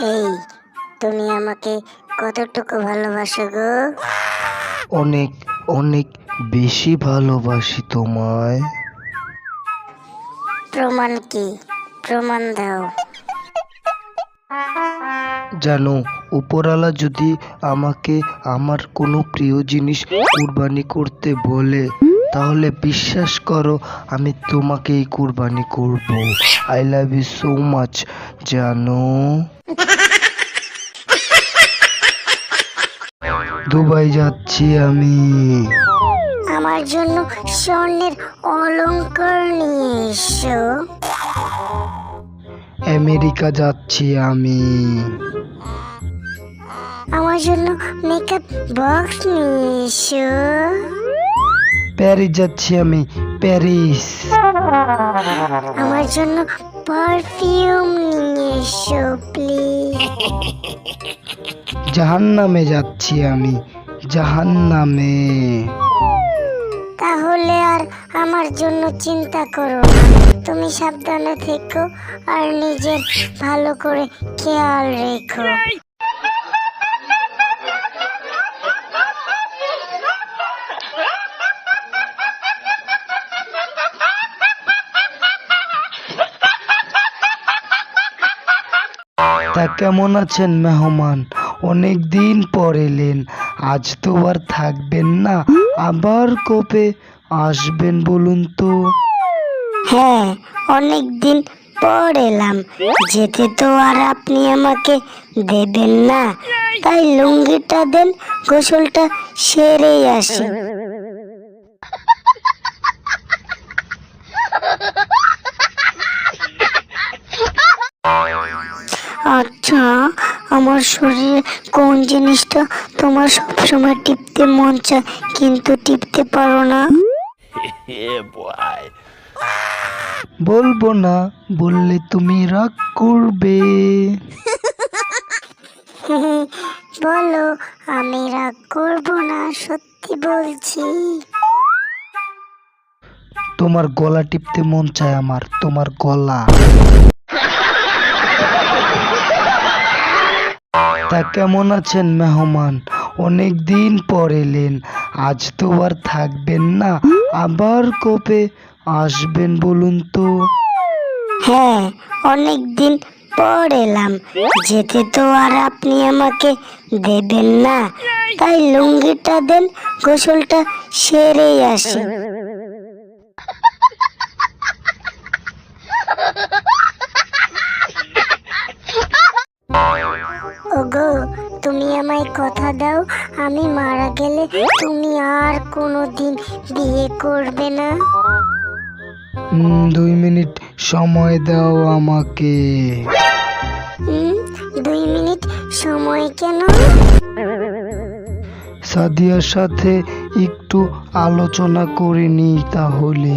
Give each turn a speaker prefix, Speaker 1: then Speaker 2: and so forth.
Speaker 1: এই তুমি আমাকে কতটুকু ভালোবাসো গো?
Speaker 2: অনেক অনেক বেশি ভালোবাসি তোমায়।
Speaker 1: প্রমাণ কি? প্রমাণ দাও।
Speaker 2: জানো উপরওয়ালা যদি আমাকে আমার কোনো প্রিয় জিনিস কুরবানি করতে বলে তাহলে বিশ্বাস করো আমি তোমাকেই কুরবানি করব। I love you so much জানো। দুবাই যাচ্ছি আমি।
Speaker 1: আমার জন্য স্বর্ণের অলংকার নিয়ে এসো।
Speaker 2: আমেরিকা যাচ্ছি আমি।
Speaker 1: আমার জন্য মেকআপ বক্স নিয়ে এসো।
Speaker 2: প্যারিস যাচ্ছি আমি প্যারিস।
Speaker 1: আমার জন্য পারফিউম নিয়ে এসো প্লিজ
Speaker 2: জাহান্নামে যাচ্ছি আমি জাহান্নামে।
Speaker 1: তাহলে আর আমার জন্য চিন্তা করো না। তুমি সাবধানে থেকো আর নিজের ভালো করে খেয়াল রেখো।
Speaker 2: তা কেমন আছেন মেহমান? অনেক দিন পর এলেন। আজ তো আর থাকবেন না, আবার কবে আসবেন বলুন তো?
Speaker 1: হ্যাঁ অনেক দিন পর এলাম। যেতে তো আর আপনি আমাকে দেবেন না। তাই লুঙ্গিটা দেন, গোসলটা সেরেই আসি। আচ্ছা আমার শরীরে কোন জিনিসটা তোমার সবসময় টিপতে মন চায় কিন্তু টিপতে পারো না?
Speaker 2: বলব না বললে তুমি রাগ করবে।
Speaker 1: বলো আমি রাগ করব না সত্যি বলছি।
Speaker 2: তোমার গলা টিপতে মন চায় আমার তোমার গলা। তা কেমন আছেন মেহমান? অনেক দিন পর এলেন। আজ তো আর থাকবেন না। আবার কবে আসবেন বলুন তো?
Speaker 1: হ্যাঁ অনেক দিন পর এলাম। যেতে তো আর আপনি আমাকে দেবেন না। তাই লুঙ্গিটা দেন, গোসলটা সেরেই আসি। ওগো তুমি আমায় কথা দাও আমি মারা গেলে তুমি আর কোনোদিন বিয়ে করবে না।
Speaker 2: উম, দুই মিনিট সময় দাও আমাকে।
Speaker 1: হুম দুই মিনিট সময় কেন?
Speaker 2: সাদিয়ার সাথে একটু আলোচনা করে নিই তাহলে।